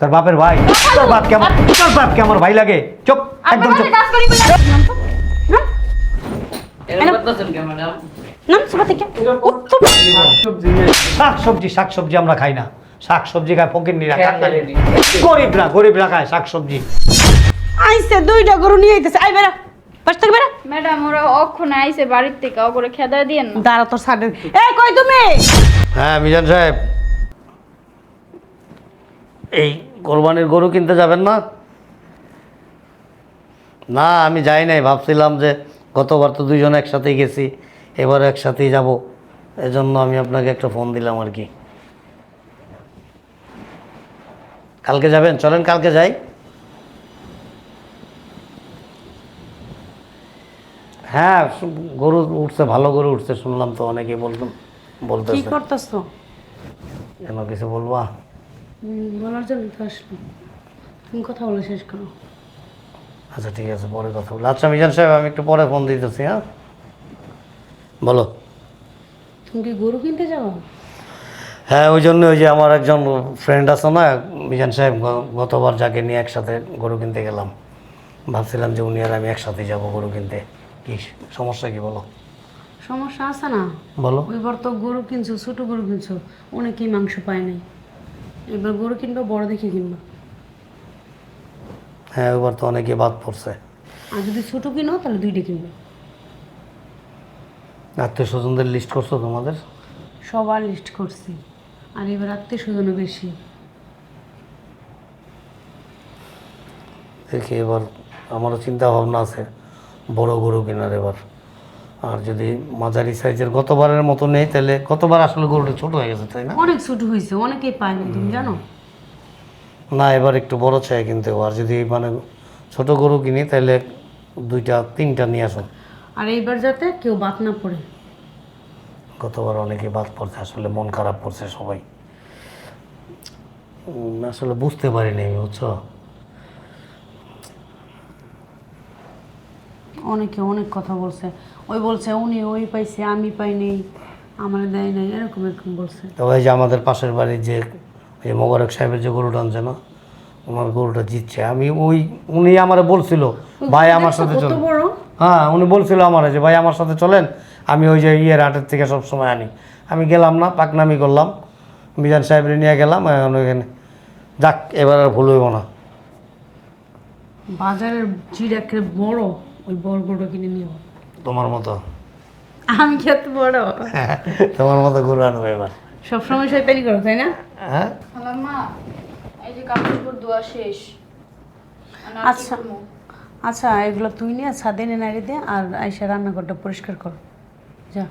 তোর বাপের ভাই। তোর বাপ কেমন তোর বাপ কেমন ভাই লাগে। চুপ একদম চুপ। কাজ করি বলে নাম তো নাম? এরকম করতেছেন কেন ম্যাডাম নাম সবা থেকে। উত্তর শাক সবজি শাক সবজি আমরা খাই না। শাক সবজি খায় ফকির নিরা। গরিবরা গরিবরা খায় শাক সবজি। আইসে দুইটা গরু নিয়ে আইতেছে। আই বেরা পাশ থেকে বেরা ম্যাডাম ওরা অক্ষণে আইসে বাড়ির থেকে ওগুলো খেদায় দিয়েন না। দাঁড়া তোর সাড়ে এই কই তুমি? হ্যাঁ মিজান সাহেব। এই কোরবানির গরু কিনতে যাবেন না? না আমি যাই নাই। ভাবছিলাম যে গতবার তো দুইজন একসাথেই গেছি এবার একসাথেই যাব। এজন্য আমি আপনাকে একটা ফোন দিলাম আর কি। কালকে যাবেন? চলেন কালকে যাই। হ্যাঁ গরু উঠছে ভালো গরু উঠছে শুনলাম তো অনেকে বলতাম কি বলতেছে করতেছো? কেন কিছু বলবা? বলার জন্য তো আসলো তুমি কথা বলে শেষ করো। আচ্ছা ঠিক আছে পরে কথা বলি আচ্ছা মিজান সাহেব আমি একটু পরে ফোন দিতেছি হ্যাঁ? বলো। তুমি কি গরু কিনতে যাব হ্যাঁ ওই জন্য ওই যে আমার একজন ফ্রেন্ড আছে না মিজান সাহেব গতবার যাকে নিয়ে একসাথে গরু কিনতে গেলাম ভাবছিলাম যে উনি আর আমি একসাথে যাব গরু কিনতে। কি সমস্যা কি বলো? সমস্যা আছে না? বলো। এবার তো গরু কিনছো ছোট গরু কিনছো অনেকেই মাংস পায় নাই। এবার গরু কিনবো বড় দেখে কিনবো। হ্যাঁ এবার তো অনেকে বাদ পড়ছে। আর যদি ছোট কিনো তাহলে দুইটা কিনবো। আত্মীয় স্বজনদের লিস্ট করছ তোমাদের? সবার লিস্ট করছি। আর এবার আত্মীয় স্বজনও বেশি। দেখি এবার আমারও চিন্তা ভাবনা আছে বড় গরু কেনার এবার। আর যদি মাঝারি সাইজের গতবারের মতো নেই তাহলে গতবার আসলে গরুটা ছোট হয়ে গেছে তাই না? অনেক ছোট হয়েছে অনেকেই পায় না তুমি জানো? না এবার একটু বড় চাই কিনতে হবে। আর যদি মানে ছোট গরু কিনি তাহলে দুইটা তিনটা নিয়ে আসুন আর এইবার যাতে কেউ বাদ না পড়ে। গতবার অনেকে বাদ পড়ছে আসলে মন খারাপ করছে সবাই। উম, আসলে বুঝতে পারিনি বুঝছ? অনেকে অনেক কথা বলছে। ওই বলছে উনি ওই পাইছে আমি পাইনি আমার দেয় নাই এরকম এরকম বলছে। তো ওই যে আমাদের পাশের বাড়ির যে এই মোবারক সাহেবের যে গরুটা আনছে না ওনার গরুটা জিতছে। আমি ওই উনি আমার বলছিল ভাই আমার সাথে কত চল হ্যাঁ উনি বলছিল আমার যে ভাই আমার সাথে চলেন আমি ওই যে ইয়ের হাটের থেকে সব সময় আনি। আমি গেলাম না পাকনামি করলাম। মিজান সাহেবের নিয়ে গেলাম এখন ওইখানে যাক এবার আর ভুল হইব না। বাজারের জিরাকে বড় ওই বড় বড় কিনে নিব তোমার মতো। আমি কি এত বড় তোমার মতো গরু আনব এবার। সবসময় প্যানি করো তাই না? হ্যাঁ? মা এই যে কাপড় ধোয়া শেষ। আচ্ছা। আচ্ছা এগুলো তুই নিয়ে ছাদে এনে নাড়ি দে আর আইসা রান্নাঘরটা পরিষ্কার কর। যা।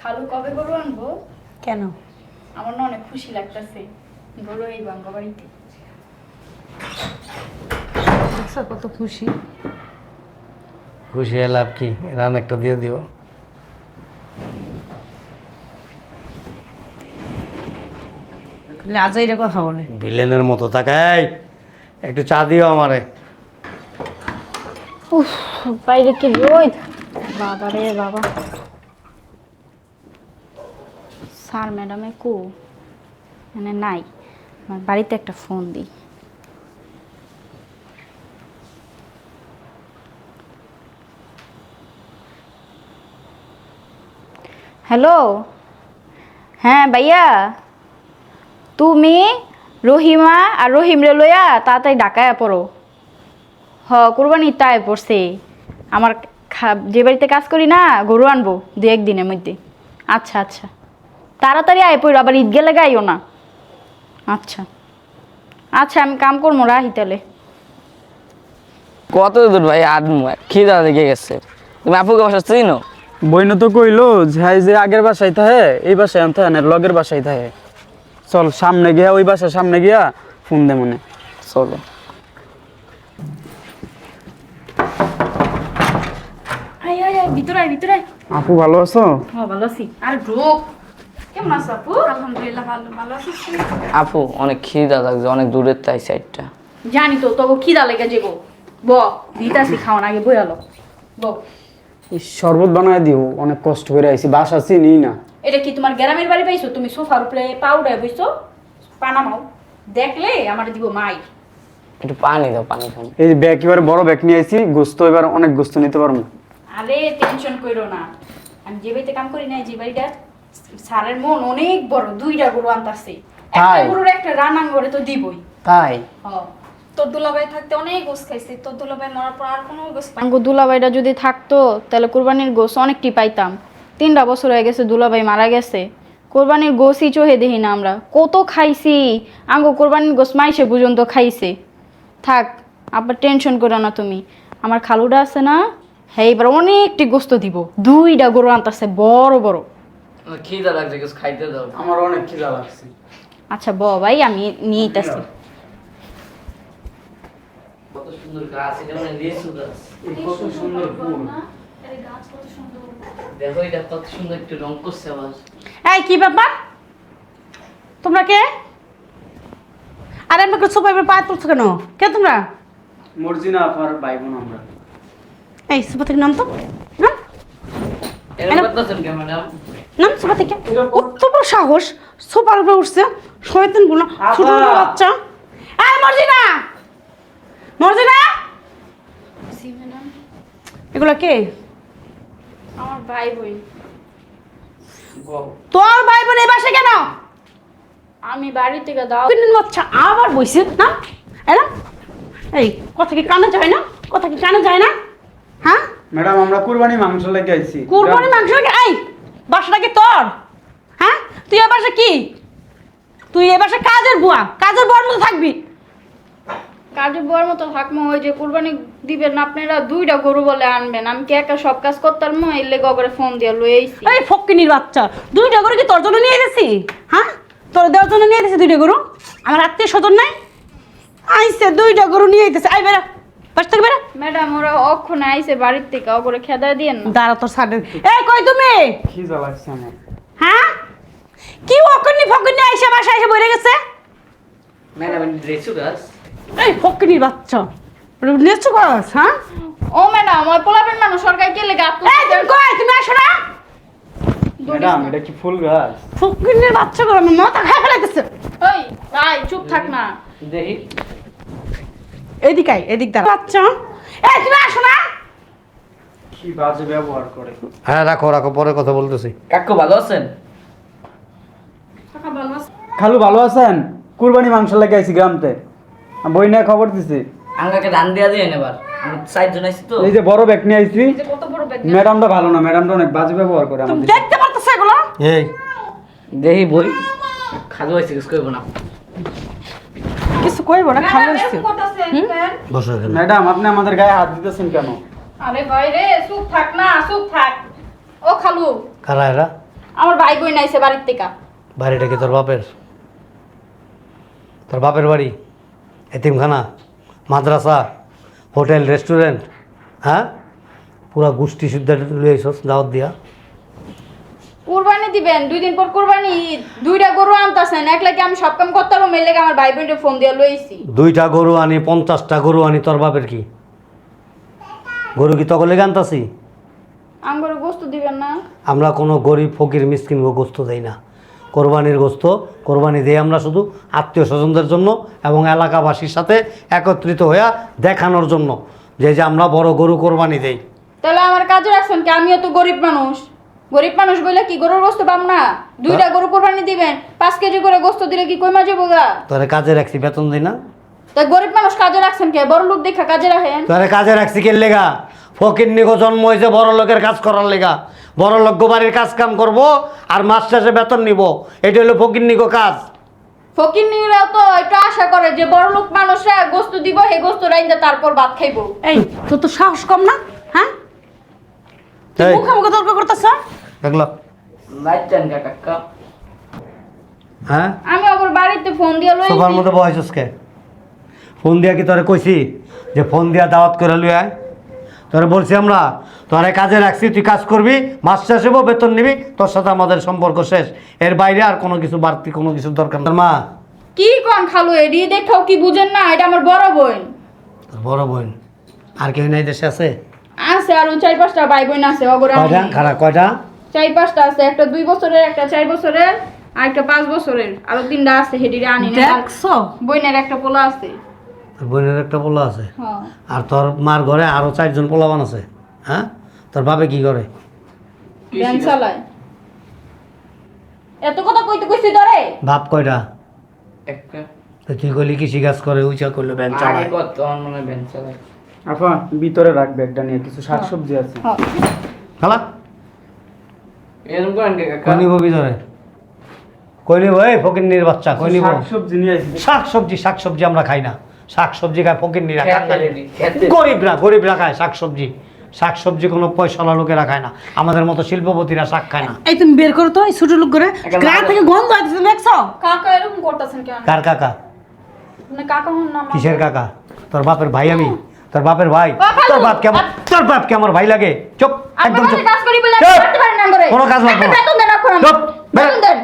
খালু কবে গরু আনব? কেন? আমার না অনেক খুশি লাগতেছে। গরু এই বাঙ্গা বাড়িতে কত খুশি। খুশি হয়ে লাভ কি? রান একটা দিয়ে দিও। আজাইরা কথা বলে। ভিলেনের মতো তাকাই একটু চা দিও আমারে। উফ বাইরে কি রোদ? বাবা রে বাবা। স্যার ম্যাডামে কো? মানে নাই। আমার বাড়িতে একটা ফোন দিই। হ্যালো? হ্যাঁ ভাইয়া। তুমি রহিমা আর রহিম রে লইয়া তাড়াতাড়ি ঢাকায় পড়ো। হ কুরবানি তাই পড়ছে। আমার যে বাড়িতে কাজ করি না, গরু আনব দু একদিনের মধ্যে। আচ্ছা আচ্ছা। তাড়াতাড়ি আয় পড়ো, আবার ঈদ গেলে গাইও না। আচ্ছা। আচ্ছা আমি কাম করব রাহি তাহলে। কত দূর ভাই আদমু? খিদা দেখে গেছে। তুমি আপুকে বাসা চিনো? বইন তো কইলো যাই যে আগের বাসায় থাকে এই বাসায় আনতে হয় না লগের বাসায় থাকে। চল সামনে গিয়া ওই বাসার সামনে গিয়া ফোন দে মনে। চলো। আয় আয় আয় ভিতরে আয় ভিতরে আয়। আপু ভালো আছো? হ ভালো আছি। আর ঢোক কেমন আছো আপু? আলহামদুলিল্লাহ ভালো ভালো আছিস আপু অনেক খিদা লাগছে অনেক দূরের তাই সাইডটা। জানি তো তবু খিদা লেগে যাব ব দিতাছি খাওয়ান আগে বইয়ালো ব। এই শরবত বানায় দিও অনেক কষ্ট করে আইছি বাসা চিনি না। এটা কি তোমার গ্রামের বাড়ি পাইছো? তুমি সোফার উপরে পাউডার বইছো? পানামাও দেখলে আমার দিব মাই। একটু পানি দাও পানি খান এই ব্যাগ এবার বড় ব্যাগ নিয়ে আইছি গোস্ত এবার অনেক গোস্ত নিতে পারব। আরে টেনশন কইরো না। আমি যে বাড়িতে কাম করি না যে বাড়িটা সারের মন অনেক বড় দুইটা গরু আনতাছে। একটা গরুর একটা রানাং করে তো দিবই। তাই? হ। তোর দুলাভাই থাকতে অনেক গোস খাইছি তোর দুলাভাই মরার পর আর কোনো গোস পাই আঙ্গু দুলাভাইটা যদি থাকতো তাহলে কোরবানির গোস অনেকটি পাইতাম। তিনটা বছর হয়ে গেছে দুলাভাই মারা গেছে। কোরবানির গোসই চোহে দেখি না আমরা। কত খাইছি। আঙ্গু কোরবানির গোস মাইসে পর্যন্ত খাইছে। থাক আবার টেনশন করো না তুমি। আমার খালুটা আছে না হ্যাঁ এবার অনেকটি গোস্ত দিব। দুইটা গরু আনতাছে বড় বড়। খিদা লাগছে খাইতে দাও। আমার অনেক খিদা লাগছে। আচ্ছা ব ভাই আমি নিয়ে আইতাছি কত সুন্দর গাছ এটা মানে লিচু গাছ। এই কত সুন্দর ফুল। দেখো এটা কত সুন্দর একটু রং করছে আবার। এই কি ব্যাপার? তোমরা কে? আরে আমাকে তুলছো কেন? কে তোমরা? মর্জিনা আপার ভাই বোন আমরা। এই সোফা থেকে নাম তো। নাম? সোফা থেকে? কত বড় সাহস সোফার উপরে উঠছে শয়তানগুলো ছোট ছোট বাচ্চা। এই মর্জিনা! মর্জিনা এগুলো কে? আমার ভাই বোন। তোর ভাই বোন এই বাসে কেন? আমি বাড়ি থেকে দাও। তিন বাচ্চা আবার বইছে না? না? এই কথা কি কানে যায় না? কথা কি কানে যায় না? হ্যাঁ? ম্যাডাম আমরা কুরবানি মাংস লেগে আইছি। কুরবানি মাংস নাকি এই বাসাটা কি তোর? হ্যাঁ? তুই এ বাসা কি? তুই এ বাসা কাজের বুয়া। কাজের বুয়ার মতো থাকবি। কাজে বউয়ের মতো থাকমো ওই যে কুরবানি দিবেন আপনারা দুইটা গরু বলে আনবেন। আমি কি একা সব কাজ করতাম? মো এর লেগে করে ফোন দিয়ে লই আইছি। এই ফক্কিনির বাচ্চা দুইটা গরু কি তোর জন্য নিয়ে গেছি? হ্যাঁ? তোর দেওয়ার জন্য নিয়ে গেছি দুইটা গরু? আমার আত্মীয় স্বজন নাই? আইসে দুইটা গরু নিয়ে যেতেছে আই বেরা বাস থেকে বেরা ম্যাডাম ওরা অক্ষণে আইছে বাড়ির থেকে ওগুলো খেদায় দিয়েন না। দাঁড়া তোর সাথে এই কই তুমি? খিদা লাগছে আমার? হ্যাঁ? কি অকন্নি ফকন্নি আইসা বাসা এসে বইরে গেছে? ম্যাডাম লিচু গাছ এই ফক্কিনির বাচ্চা। করাস হ্যাঁ? ও ম্যাডাম ওই পোলাপেন মানুষ সরকার কে লেগে আপনি এই তুমি কই? তুমি আসো না। ম্যাডাম এটা কি ফুল গাছ? ফকিনের বাচ্চা করে আমার মাথা খাই ফেলাইতেছে ওই ভাই চুপ থাক না। দেখি। এদিক আই এদিক দাঁড়া। বাচ্চা এই তুমি আসো না। কি বাজে ব্যবহার করে। হ্যাঁ রাখো রাখো পরে কথা বলতেছি। কাকু ভালো আছেন? খালু ভালো আছেন? কুরবানি মাংস লেগে আইছি গ্রামতে। বই নিয়ে খবর দিছি। আমাকে ধান দিয়া দিয়ে এবার। আমি সাইড জন আইছি তো। এই যে বড় ব্যাগ নিয়ে আইছি। কত বড় ব্যাগ ম্যাডামটা ভালো না ম্যাডামটা অনেক বাজে ব্যবহার করে আমাদের দেখতে পারতেছো এগুলো? এই। দেখি বই। খাজু আইছি কিছু কইব না। কিছু কইবো না খাব এসছে বসো এখানে। ম্যাডাম আপনি আমাদের গায়ে হাত দিতেছেন কেন? আরে ভাই রে চুপ থাক না চুপ থাক। ও খালু। কারা এরা? আমার ভাই আইছে বাড়ির থেকে। বাড়িটা কি তোর বাপের? তোর বাপের বাড়ি? এতিমখানা মাদ্রাসা হোটেল রেস্টুরেন্ট হ্যাঁ? পুরা গোষ্ঠী শুদ্ধ লইছস দাওয়াত দিয়া। কুরবানি দিবেন দুই দিন পর কুরবানি ঈদ। দুইটা গরু আনতাছেন একলা কি আমি সব কাম করতাম? এর লেগে আমার ভাই বোনকে ফোন দিয়ে লইছি দুইটা গরু আনি পঞ্চাশটা গরু আনি তোর বাপের কি? গরু কি তকলে আনতাছি? আমার গোস্ত দিবেন না। আমরা কোনো গরিব ফকির মিসকিন গোস্ত দেই না। কোরবানির গোস্ত কোরবানি দিয়ে আমরা শুধু আত্মীয় স্বজনদের জন্য এবং এলাকাবাসীর সাথে একত্রিত হইয়া দেখানোর জন্য। যে যে আমরা বড় গরু কোরবানি দেই। তাহলে আমার কাজে রাখছেন কি? আমিও তো গরিব মানুষ। গরিব মানুষ বলে কি গরুর গোস্ত পাম না? দুইটা গরু কোরবানি দিবেন পাঁচ কেজি করে গোস্ত দিলে কি কই মাঝে বোগা তোরে কাজে রাখছি বেতন দিই না? তা গরিব মানুষ কাজে রাখছেন কে? বড় লোক দেখা কাজে রাখেন। তোরে কাজে রাখছি কে লেগা? ফকির নিগো জন্ম হয়েছে বড় লোকের কাজ করার লেগা। বড় লোক বাড়ির কাজ কাম করব আর মাস শেষে বেতন নিব। এটা হলো ফকির নিগো কাজ। ফকির নিরাও তো একটু আশা করে যে বড় লোক মানুষরা গোস্ত দিব সেই গোস্ত রাইন্দা তারপর ভাত খাইবো। এই তোর তো সাহস কম না? হ্যাঁ? এই, মুখে মুখে তর্ক করতেছ? দেখল? লাইট চান কাকা হ্যাঁ? আমি আবার বাড়িতে ফোন দিয়ে লই সোফার মধ্যে বয়সস কে? ফোন দিয়া কি তোরে কইছি যে ফোন দিয়া দাওয়াত করে লুই আয়? তোরে বলছি আমরা তোরে কাজে রাখছি তুই কাজ করবি মাস শেষ হব বেতন নিবি তোর সাথে আমাদের সম্পর্ক শেষ। এর বাইরে আর কোনো কিছু বাড়তি কোনো কিছু দরকার না। তোর মা। কি কোন খালু এডি? দেখাও কি বুঝেন না এটা আমার বড় বোন। তোর বড় বোন। আর কেউ নাই দেশে আছে? আছে আর ওই চার পাঁচটা ভাই বোন আছে অগর কয়টা? খারাপ কয়টা? চার পাঁচটা আছে একটা দুই বছরের একটা চার বছরের আর একটা পাঁচ বছরের। আরও তিনটা আছে হেডিরে আনি না দেখছ? বইনের একটা পোলা আছে। তোর বোনের একটা পোলা আছে। হ্যাঁ। আর তোর মার ঘরে আরও চারজন পোলাবান আছে হ্যাঁ? তোর বাপে কি করে? ব্যান এত কথা কইতে কইছি ধরে? বাপ কয়টা? একটা। তুই কইলি কৃষি কাজ করে উইচা করল আগে চালায়। কত মনে হয় বেঞ্চ চালায় আপা ভিতরে রাখবে একটা নিয়ে কিছু শাকসবজি আছে। খালা? এরকম করেন কে কাকা? কই নিব ভিতরে? কই নিব? এই ফকিন্নির বাচ্চা কই নিব? শাকসবজি নিয়ে আসি শাক সবজি শাক সবজি আমরা খাই না। শাক সবজি খায় ফকিন্নিরা খেতে রেডি খেতে গরিবরা গরিবরা খায় শাক সবজি শাক সবজি কোনো পয়সাওয়ালা লোকেরা খায় না। আমাদের মতো শিল্পপতিরা শাক খায় না। এই তুমি বের করো তো এই ছোট লোক করে। একটা গা থেকে গন্ধ আসছে দেখছ? কাকা এরকম করতেছেন কেন? কার কাকা? মানে কাকা হন না কিসের কাকা? তোর বাপের ভাই আমি? তোর বাপের ভাই? তোর বাপ কেমন তোর বাপ কে আমার ভাই লাগে। চুপ একদম চুপ। কাজ করি বলে করতে পারেন না করে কোনো কাজ লাগবে না। বেতন দেন এখন চুপ! বেতন দেন।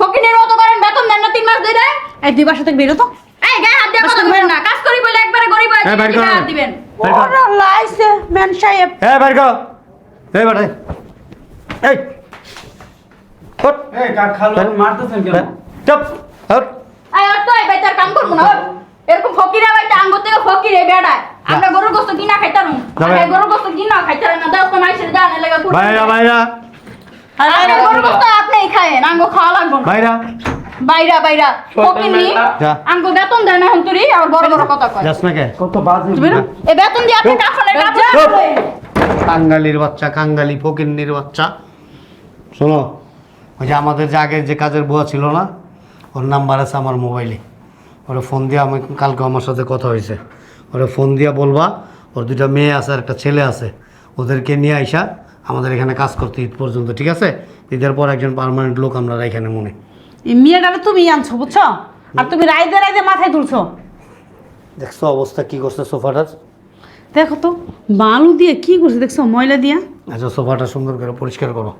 ফকিনের মতো করেন বেতন দেন না তিন মাস ধরে এই দুই বাসা থেকে বেরো তো। এই গায়ে হাত দিয়ে কথা বলেন না। কাজ করি বলে একবারে গরিব হয়ে হ্যাঁ, বাইর করো। হাত দিবেন। ওরা লাইছে ম্যান সাহেব। এ বের কর। এই বেটা এই। হট এই কাক খালো বের। মারতেছেন কেন? চুপ হট এই আর তো এই বাইতার কাম করব না ওই। এরকম ফকিরে বাইতে আঙ্গ থেকে ফকিরে বেড়ায়। আমরা গরুর গোস্ত কিনা খাইতাম যাবে। এই গরুর গোস্ত কিনা খাইতাম না দাও তো মাইসের জানে লাগা করতে বাইরা বাইরা আর গরুর গোস্ত আপনিই খায়েন আঙ্গ খাওয়া লাগবো না। বাইরা বাইরা বাইরা ফকিনি যা। আঙ্গ বেতন দেয় না হন্তুরি আর বড় বড় কথা কয়। যাস না কে? কত বাজে? এই বেতন দিয়ে আপনি কাফনের কাপড় কাঙ্গালির বাচ্চা কাঙ্গালি ফকিন্নির বাচ্চা। শোনো ওই যে আমাদের যে আগের যে কাজের বুয়া ছিল না ওর নাম্বার আছে আমার মোবাইলে। ওরা ফোন দিয়ে আমি কালকে আমার সাথে কথা হয়েছে। ওরা ফোন দিয়ে বলবা ওর দুটা মেয়ে আছে আর একটা ছেলে আছে। ওদেরকে নিয়ে আইসা আমাদের এখানে কাজ করতে ঈদ পর্যন্ত ঠিক আছে? ঈদের পর একজন পার্মানেন্ট লোক আমরা এখানে মনে। এই মেয়েটারে তুমি আনছো বুঝছ? আর তুমি রাইদে রাইদে মাথায় তুলছো। দেখছ অবস্থা কি করছে সোফাটার? দেখো তো বালু দিয়ে কি করছে দেখছ ময়লা দিয়া? আচ্ছা সোফাটা সুন্দর করে পরিষ্কার করো।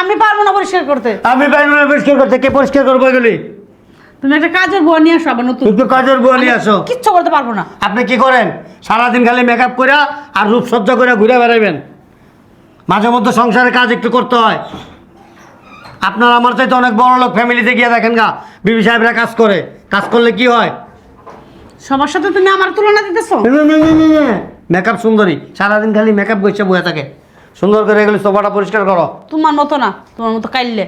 আমি পারব না পরিষ্কার করতে। আমি পাইব না পরিষ্কার করতে কে পরিষ্কার করব এগুলি? তুমি একটা কাজের বউ নিয়ে আসো আবার নতুন। তুই তো কাজের বুয়া নিয়ে আসো। কিচ্ছু করতে পারব না। আপনি কি করেন? সারাদিন খালি মেকআপ করে আর রূপসজ্জা করে ঘুরে বেড়াইবেন। মাঝে মধ্যে সংসারের কাজ একটু করতে হয়। আপনার আমার চাইতে অনেক বড় লোক ফ্যামিলিতে গিয়ে দেখেন গা বিবি সাহেবরা কাজ করে। কাজ করলে কি হয়? সবার সাথে তুমি আমার তুলনা দিতেছো। মেকআপ সুন্দরী সারাদিন খালি মেকআপ করছে বয়ে থাকে। সুন্দর করে এগুলো সোফাটা পরিষ্কার করো। তোমার মতো না তোমার মতো কাইলে